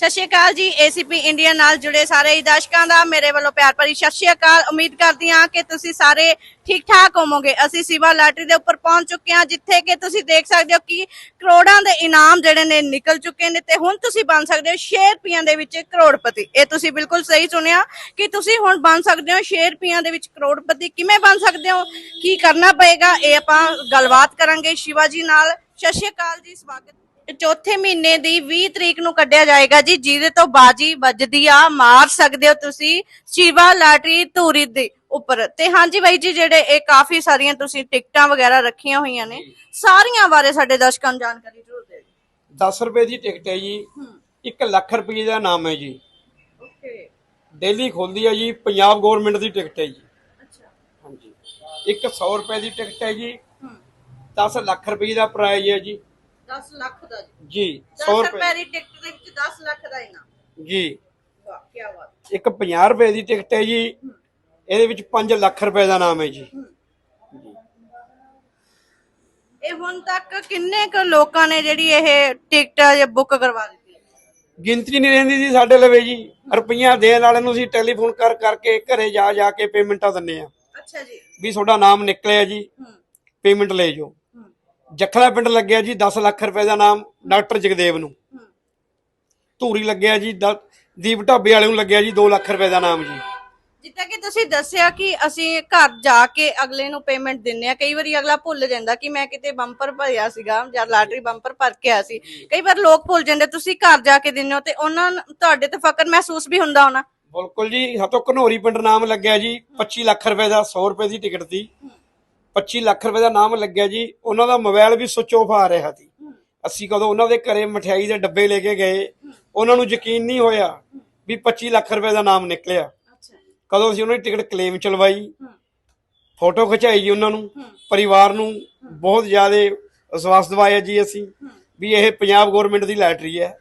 ਸਤਿ ਸ਼੍ਰੀ ਅਕਾਲ ਜੀ ACP India ਨਾਲ ਜੁੜੇ ਸਾਰੇ ਹੀ ਦਰਸ਼ਕਾਂ ਦਾ, ਮੇਰੇ ਵੱਲੋਂ ਪਿਆਰ ਭਰੀ ਸਤਿ ਸ਼੍ਰੀ ਅਕਾਲ। ਉਮੀਦ ਕਰਦੀ ਹਾਂ ਕਿ ਤੁਸੀਂ ਸਾਰੇ ਠੀਕ ਠਾਕ ਹੋਵੋਗੇ। ਅਸੀਂ ਸਿਵਾ ਲਾਟਰੀ ਦੇ ਉੱਪਰ ਪਹੁੰਚ ਚੁੱਕੇ ਹਾਂ, ਜਿੱਥੇ ਕਿ ਤੁਸੀਂ ਦੇਖ ਸਕਦੇ ਹੋ ਕਿ ਕਰੋੜਾਂ ਦੇ ਇਨਾਮ ਜਿਹੜੇ ਨੇ ਨਿਕਲ ਚੁੱਕੇ ਨੇ ਤੇ ਹੁਣ ਤੁਸੀਂ ਬਣ ਸਕਦੇ ਹੋ 6 ਰੁਪਈਆਂ ਦੇ ਵਿੱਚ ਕਰੋੜਪਤੀ। ਇਹ ਤੁਸੀਂ ਬਿਲਕੁਲ ਸਹੀ ਸੁਣਿਆ ਕਿ ਤੁਸੀਂ ਹੁਣ ਬਣ ਸਕਦੇ ਹੋ 6 ਰੁਪਈਆਂ ਦੇ ਵਿੱਚ ਕਰੋੜਪਤੀ। ਕਿਵੇਂ ਬਣ ਸਕਦੇ ਹੋ? ਕੀ ਕਰਨਾ ਪਏਗਾ? ਇਹ ਆਪਾਂ ਗੱਲਬਾਤ ਕਰਾਂਗੇ। ਸ਼ਿਵਾ ਜੀ ਨਾਲ ਸਤਿ ਸ਼੍ਰੀ ਅਕਾਲ ਜੀ, ਸਵਾਗਤ ਚੌਥੇ ਮਹੀਨੇ ਦੀ 20 ਤਰੀਕ ਨੂੰ ਕੱਢਿਆ ਜਾਏਗਾ ਜੀ ਜਿਹਦੇ ਤੋਂ ਬਾਜੀ ਵੱਜਦੀ ਆ ਮਾਰ ਸਕਦੇ ਹੋ ਤੁਸੀਂ ਸ਼ਿਵਾ ਲਾਟਰੀ ਧੂਰੀ ਦੇ ਉੱਪਰ। ਤੇ ਹਾਂਜੀ ਬਾਈ ਜੀ ਜਿਹੜੇ ਇਹ ਕਾਫੀ ਸਾਰੀਆਂ ਤੁਸੀਂ ਟਿਕਟਾਂ ਵਗੈਰਾ ਰੱਖੀਆਂ ਹੋਈਆਂ ਨੇ ਸਾਰੀਆਂ ਬਾਰੇ ਸਾਡੇ ਦਰਸ਼ਕਾਂ ਨੂੰ ਜਾਣਕਾਰੀ ਜ਼ਰੂਰ ਦਿਓ। 10 ਰੁਪਏ ਦੀ ਟਿਕਟ ਹੈ ਜੀ। 1 ਲੱਖ ਰੁਪਏ ਦਾ ਨਾਮ ਹੈ ਜੀ। ਓਕੇ। ਡੇਲੀ ਖੁੱਲਦੀ ਹੈ ਜੀ ਪੰਜਾਬ ਗਵਰਨਮੈਂਟ ਦੀ ਟਿਕਟ ਹੈ ਜੀ। ਅੱਛਾ। ਹਾਂਜੀ। ਇੱਕ 100 ਰੁਪਏ ਦੀ ਟਿਕਟ ਹੈ ਜੀ। ਹੂੰ। 10 ਲੱਖ ਰੁਪਏ ਦਾ ਪ੍ਰਾਈਜ਼ ਹੈ ਜੀ। 10 ਲੱਖ ਦਾ ਜੀ। ਜੀ 10 100 ਰੁਪਏ। ਰੁਪਏ ਦੀ ਟਿਕਟ ਦੇ ਵਿੱਚ 10 ਲੱਖ ਦਾ ਇਨਾਮ ਜੀ। ਵਾਹ ਕੀ ਬਾਤ। ਇੱਕ 50 ਰੁਪਏ ਦੀ ਟਿਕਟ ਹੈ ਜੀ। ਇਹਦੇ ਵਿੱਚ 5 ਲੱਖ ਰੁਪਏ ਦਾ ਨਾਮ ਹੈ ਜੀ। ਇਹ ਹੁਣ ਤੱਕ ਕਿੰਨੇ ਕੁ ਲੋਕਾਂ ਨੇ ਜਿਹੜੀ ਇਹ ਟਿਕਟ ਬੁੱਕ ਕਰਵਾ ਦਿੱਤੀ? ਗਿਣਤੀ ਨਹੀਂ ਰਹਿੰਦੀ ਜੀ ਸਾਡੇ ਲਵੇ ਜੀ। ਰੁਪਈਆ ਦੇਣ ਵਾਲੇ ਨੂੰ ਅਸੀਂ ਟੈਲੀਫੋਨ ਕਰ ਕਰਕੇ ਘਰੇ ਜਾ ਜਾ ਕੇ ਪੇਮੈਂਟਾਂ ਦਿੰਨੇ ਆ ਅੱਛਾ ਜੀ। ਵੀ ਤੁਹਾਡਾ ਨਾਮ ਨਿਕਲਿਆ ਜੀ। ਪੇਮੈਂਟ ਲੈ ਜਾਓ। ਜਖਲਾ ਪਿੰਡ ਲੱਗਿਆ ਜੀ 10 ਲੱਖ ਰੁਪਏ ਦਾ ਨਾਮ ਡਾਕਟਰ ਜਗਦੇਵ ਨੂੰ। ਧੂਰੀ ਲੱਗਿਆ ਜੀ ਦ- ਦੀਪ ਢਾਬੇ ਵਾਲੇ ਨੂੰ ਲੱਗਿਆ ਜੀ 2 ਲੱਖ ਰੁਪਏ ਦਾ ਨਾਮ ਜੀ। ਜਿੱਦਾਂ ਕਿ ਤੁਸੀਂ ਦੱਸਿਆ ਕਿ ਅਸੀਂ ਘਰ ਜਾ ਕੇ ਅਗਲੇ ਨੂੰ ਪੇਮੈਂਟ ਦਿੰਨੇ ਆ ਕਈ ਵਾਰੀ ਅਗਲਾ ਭੁੱਲ ਜਾਂਦਾ ਕਿ ਮੈਂ ਕਿਤੇ ਬੰਪਰ ਭਰਿਆ ਸੀਗਾ ਜਾਂ ਲਾਟਰੀ ਬੰਪਰ ਭਰ ਕੇ ਆਇਆ ਸੀ। ਕਈ ਵਾਰ ਲੋਕ ਭੁੱਲ ਜਾਂਦੇ ਤੁਸੀਂ ਘਰ ਜਾ ਕੇ ਦਿੰਦੇ ਹੋ ਤੇ ਉਹਨਾਂ ਨੂੰ ਤੁਹਾਡੇ ਤੇ ਫਕਰ ਮਹਿਸੂਸ ਵੀ ਹੁੰਦਾ ਹੋਣਾ। ਬਿਲਕੁਲ ਜੀ ਸਾਤੋਂ ਘਨੌਰੀ ਪਿੰਡ ਨਾਮ ਲੱਗਿਆ ਜੀ 25 ਲੱਖ ਰੁਪਏ ਦਾ 100 ਰੁਪਏ ਦੀ ਟਿਕਟ ਸੀ। 25 ਲੱਖ ਰੁਪਏ ਦਾ ਨਾਮ ਲੱਗਿਆ ਜੀ ਉਹਨਾਂ ਦਾ ਮੋਬਾਈਲ ਵੀ ਸੁੱਚ ਆਫ ਆ ਰਿਹਾ ਸੀ। ਅਸੀਂ ਕਦੋਂ ਉਹਨਾਂ ਦੇ ਘਰੇ ਮਠਿਆਈ ਦੇ ਡੱਬੇ ਲੈ ਕੇ ਗਏ ਉਹਨਾਂ ਨੂੰ ਯਕੀਨ ਨਹੀਂ ਹੋਇਆ ਵੀ 25 ਲੱਖ ਰੁਪਏ ਦਾ ਨਾਮ ਨਿਕਲਿਆ। ਅੱਛਾ। ਕਦੋਂ ਅਸੀਂ ਉਹਨਾਂ ਦੀ ਟਿਕਟ ਕਲੇਮ ਚਲਵਾਈ ਫੋਟੋ ਖਿਚਾਈ ਜੀ ਉਹਨਾਂ ਨੂੰ ਪਰਿਵਾਰ ਨੂੰ ਬਹੁਤ ਜ਼ਿਆਦਾ ਵਿਸ਼ਵਾਸ ਦਿਵਾਇਆ ਜੀ ਅਸੀਂ ਵੀ ਇਹ ਪੰਜਾਬ ਗਵਰਨਮੈਂਟ ਦੀ ਲੈਟਰੀ ਹੈ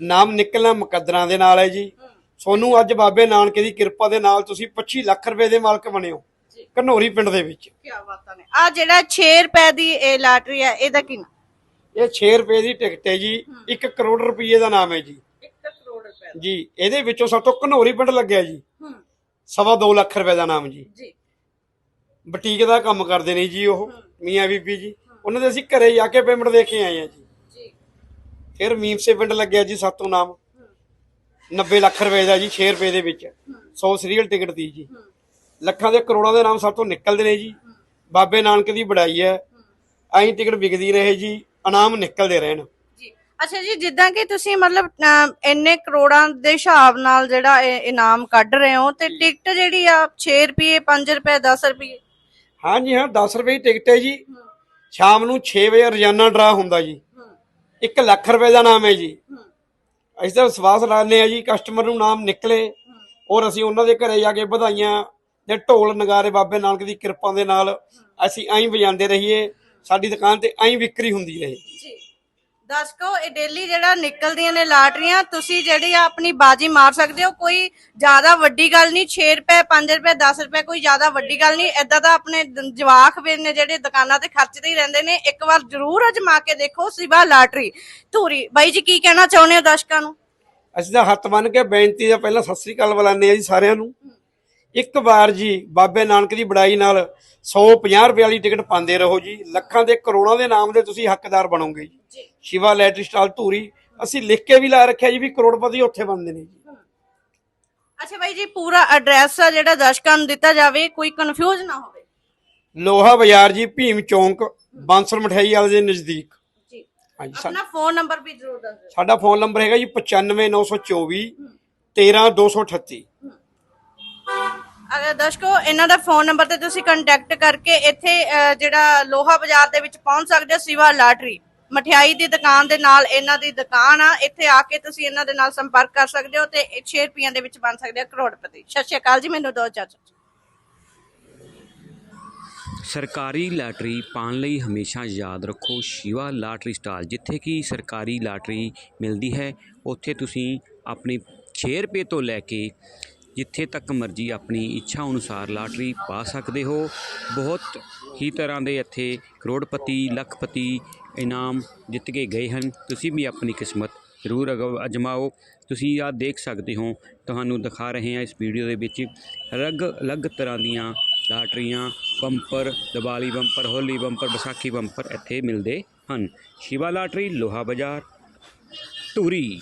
ਨਾਮ ਨਿਕਲਣਾ ਮੁਕੱਦਰਾਂ ਦੇ ਨਾਲ ਹੈ ਜੀ। ਸੋਨੂੰ ਅੱਜ ਬਾਬੇ ਨਾਨਕ ਦੀ ਕਿਰਪਾ ਦੇ ਨਾਲ ਤੁਸੀਂ 25 ਲੱਖ ਰੁਪਏ ਦੇ ਮਾਲਕ ਬਣੇ ਹੋ। ਜੀ। ਘਨੌਰੀ ਪਿੰਡ ਦੇ ਵਿੱਚ। ਕੀ ਬਾਤਾਂ ਨੇ। ਆ ਜਿਹੜਾ 6 ਰੁਪਏ ਦੀ ਇਹ ਲਾਟਰੀ ਹੈ ਇਹਦਾ ਕੀ ਨਾਮ? ਇਹ 6 ਰੁਪਏ ਦੀ ਟਿਕਟ ਹੈ ਜੀ 1 ਕਰੋੜ ਰੁਪਏ ਦਾ ਨਾਮ ਹੈ ਜੀ। 1 ਕਰੋੜ ਰੁਪਏ ਜੀ ਇਹਦੇ ਵਿੱਚੋਂ ਸਭ ਤੋਂ ਘਨੌਰੀ ਪਿੰਡ ਲੱਗਿਆ ਜੀ। ਸਵਾ 2 ਲੱਖ ਰੁਪਏ ਦਾ ਨਾਮ ਜੀ। ਜੀ। ਬੁਟੀਕ ਦਾ ਕੰਮ ਕਰਦੇ ਨੇ ਜੀ ਉਹ ਮੀਆਂ ਬੀਬੀ ਜੀ। ਉਹਨਾਂ ਦੇ ਅਸੀਂ ਘਰੇ ਜਾ ਕੇ ਪੇਮੈਂਟ ਦੇ ਕੇ ਆਏ ਆ ਜੀ। ਜੀ। ਫਿਰ ਮੀਮਸੇ ਪਿੰਡ ਲੱਗਿਆ ਜੀ ਸਾਤੋਂ ਨਾਮ। 90 ਲੱਖ ਰੁਪਏ ਦਾ ਜੀ 6 ਰੁਪਏ ਦੇ ਵਿੱਚ। 100 ਸੀਰੀਅਲ ਟਿਕਟ ਦੀ ਜੀ। ਲੱਖਾਂ ਦੇ ਕਰੋੜਾਂ ਦੇ ਨਾਮ ਸਾਤੋਂ ਨਿਕਲਦੇ ਨੇ ਜੀ। ਬਾਬੇ ਨਾਨਕ ਦੀ ਬੜਾਈ ਹੈ। ਐਂ ਟਿਕਟ ਵਿਕਦੀ ਰਹੇ ਜੀ। ਇਨਾਮ ਨਿਕਲਦੇ ਰਹਿਣ। ਅੱਛਾ ਜੀ ਜਿੱਦਾਂ ਕਿ ਤੁਸੀਂ ਮਤਲਬ ਇੰਨੇ ਕਰੋੜਾਂ ਦੇ ਹਿਸਾਬ ਨਾਲ ਜਿਹੜਾ ਇਨਾਮ ਕੱਢ ਰਹੇ ਹੋ ਤੇ ਟਿਕਟ ਜਿਹੜੀ ਆ 6 ਰੁਪਏ 5 ਰੁਪਏ 10 ਰੁਪਏ? ਹਾਂ ਜੀ ਹਾਂ 10 ਰੁਪਏ ਟਿਕਟ ਹੈ ਜੀ। ਸ਼ਾਮ ਨੂੰ 6 ਵਜੇ ਰੋਜ਼ਾਨਾ ਡਰਾ ਹੁੰਦਾ ਜੀ। 1 ਲੱਖ ਰੁਪਏ ਦਾ ਨਾਮ ਹੈ ਜੀ। ਅਸੀਂ ਤਾਂ ਵਿਸ਼ਵਾਸ ਲਾਉਂਦੇ ਆ ਜੀ ਕਸਟਮਰ ਨੂੰ ਨਾਮ ਨਿਕਲੇ। ਔਰ ਅਸੀਂ ਉਹਨਾਂ ਦੇ ਘਰੇ ਜਾ ਕੇ ਵਧਾਈਆਂ ਤੇ ਢੋਲ ਨਗਾਰੇ ਬਾਬੇ ਨਾਨਕ ਦੀ ਕਿਰਪਾ ਦੇ ਨਾਲ ਅਸੀਂ ਐਂ ਵਜਾਉਂਦੇ ਰਹੀਏ ਸਾਡੀ ਦੁਕਾਨ ਤੇ ਐਂ ਵਿਕਰੀ ਹੁੰਦੀ ਰਹੇ। ਜੀ। ਦਰਸ਼ਕੋ ਇਹ ਡੇਲੀ ਜਿਹੜਾ ਨਿਕਲਦੀਆਂ ਨੇ ਲਾਟਰੀਆਂ ਤੁਸੀਂ ਜਿਹੜੀ ਆ ਆਪਣੀ ਬਾਜੀ ਮਾਰ ਸਕਦੇ ਹੋ ਕੋਈ ਜ਼ਿਆਦਾ ਵੱਡੀ ਗੱਲ ਨਹੀਂ 6 ਰੁਪਏ 5 ਰੁਪਏ 10 ਰੁਪਏ ਕੋਈ ਜ਼ਿਆਦਾ ਵੱਡੀ ਗੱਲ ਨਹੀਂ ਏਦਾਂ ਤਾਂ ਆਪਣੇ ਜਵਾਕ ਵੀ ਨੇ ਜਿਹੜੇ ਦੁਕਾਨਾਂ ਤੇ ਖਰਚਦੇ ਹੀ ਰਹਿੰਦੇ ਨੇ ਇੱਕ ਵਾਰ ਜ਼ਰੂਰ ਅਜਮਾ ਕੇ ਦੇਖੋ ਸਿਵਾ ਲਾਟਰੀ। ਧੂਰੀ ਬਾਈ ਜੀ ਕੀ ਕਹਿਣਾ ਚਾਹੁੰਦੇ ਹੋ ਦਰਸ਼ਕਾਂ ਨੂੰ? ਅਸੀਂ ਤਾਂ ਹੱਥ ਬੰਨ ਕੇ ਬੇਨਤੀ ਦਾ ਪਹਿਲਾਂ ਸਤਿ ਸ੍ਰੀ ਅਕਾਲ ਬੁਲਾਉਂਦੇ ਆ ਜੀ ਸਾਰਿਆਂ ਨੂੰ। ਇੱਕ ਵਾਰ ਜੀ ਬਾਬੇ ਨਾਨਕ ਦੀ ਬੜਾਈ ਨਾਲ 150 ਰੁਪਏ ਵਾਲੀ ਟਿਕਟ ਪਾਉਂਦੇ ਰਹੋ ਜੀ। ਲੱਖਾਂ ਦੇ ਕਰੋੜਾਂ ਦੇ ਨਾਮ ਦੇ ਤੁਸੀਂ ਹੱਕਦਾਰ ਬਣੋਗੇ ਜੀ। ਸ਼ਿਵਾ ਲੈਟਰੀ ਸਟਾਲ ਧੂਰੀ ਅਸੀਂ ਲਿਖ ਕੇ ਵੀ ਲਾ ਰੱਖਿਆ ਜੀ ਵੀ ਕਰੋੜਪਤੀ ਉੱਥੇ ਬਣਦੇ ਨੇ ਜੀ। ਅੱਛਾ ਬਾਈ ਜੀ ਪੂਰਾ ਐਡਰੈਸ ਆ ਜਿਹੜਾ ਦਰਸ਼ਕਾਂ ਨੂੰ ਦਿੱਤਾ ਜਾਵੇ ਕੋਈ ਕਨਫਿਊਜ਼ ਨਾ ਹੋਵੇ। ਲੋਹਾ ਬਾਜ਼ਾਰ ਜੀ ਭੀਮ ਚੌਂਕ ਬਾਂਸਰ ਮਠਿਆਈ ਵਾਲੇ ਦੇ ਨਜ਼ਦੀਕ। ਜੀ। ਹਾਂਜੀ ਸਾ- ਆਪਣਾ ਫੋਨ ਨੰਬਰ ਵੀ ਜ਼ਰੂਰ ਦੱਸ ਦਿਓ। ਸਾਡਾ ਫੋਨ ਨੰਬਰ ਹੈਗਾ ਜੀ 95924 13238 ਅਗਰ ਦਰਸ਼ਕੋ ਇਹਨਾਂ ਦਾ ਫੋਨ ਨੰਬਰ ਤੇ ਤੁਸੀਂ ਕੰਟੈਕਟ ਕਰਕੇ ਇੱਥੇ ਅਹ, ਜਿਹੜਾ ਲੋਹਾ ਬਾਜ਼ਾਰ ਦੇ ਵਿੱਚ ਪਹੁੰਚ ਸਕਦੇ ਹੋ ਸਿਵਾ ਲਾਟਰੀ। ਮਠਿਆਈ ਦੀ ਦੁਕਾਨ ਦੇ ਨਾਲ ਇਹਨਾਂ ਦੀ ਦੁਕਾਨ ਆ। ਇੱਥੇ ਆ ਕੇ ਤੁਸੀਂ ਇਹਨਾਂ ਦੇ ਨਾਲ ਸੰਪਰਕ ਕਰ ਸਕਦੇ ਹੋ ਤੇ 6 ਰੁਪਈਆਂ ਦੇ ਵਿੱਚ ਬਣ ਸਕਦੇ ਹੋ ਕਰੋੜਪਤੀ। ਸਤਿ ਸ਼੍ਰੀ ਅਕਾਲ ਜੀ ਮੈਨੂੰ ਦੋ ਚਾਚਾ ਸਰਕਾਰੀ ਲਾਟਰੀ ਪਾਉਣ ਲਈ ਹਮੇਸ਼ਾ ਯਾਦ ਰੱਖੋ ਸ਼ਿਵਾ ਲਾਟਰੀ ਸਟਾਲ ਜਿੱਥੇ ਕਿ ਸਰਕਾਰੀ ਲਾਟਰੀ ਮਿਲਦੀ ਹੈ ਉੱਥੇ ਤੁਸੀਂ ਆਪਣੀ 6 ਰੁਪਏ ਤੋਂ ਲੈ ਕੇ ਜਿੱਥੇ ਤੱਕ ਮਰਜ਼ੀ ਆਪਣੀ ਇੱਛਾ ਅਨੁਸਾਰ ਲਾਟਰੀ ਪਾ ਸਕਦੇ ਹੋ। ਬਹੁਤ ਹੀ ਤਰ੍ਹਾਂ ਦੇ ਇੱਥੇ ਕਰੋੜਪਤੀ, ਲੱਖਪਤੀ ਇਨਾਮ ਜਿੱਤ ਕੇ ਗਏ ਹਨ। ਤੁਸੀਂ ਵੀ ਆਪਣੀ ਕਿਸਮਤ ਜ਼ਰੂਰ ਅਗ- ਅਜਮਾਓ। ਤੁਸੀਂ ਆ ਦੇਖ ਸਕਦੇ ਹੋ, ਤੁਹਾਨੂੰ ਦਿਖਾ ਰਹੇ ਹਾਂ ਇਸ ਵੀਡੀਓ ਦੇ ਵਿੱਚ ਅਲੱਗ ਅਲੱਗ ਤਰ੍ਹਾਂ ਦੀਆਂ ਲਾਟਰੀਆਂ, bumper Diwali bumper, Holi bumper, Vaisakhi bumper ਇੱਥੇ ਮਿਲਦੇ ਹਨ। ਸ਼ਿਵਾ ਲਾਟਰੀ, ਲੋਹਾ ਬਾਜ਼ਾਰ, ਧੂਰੀ।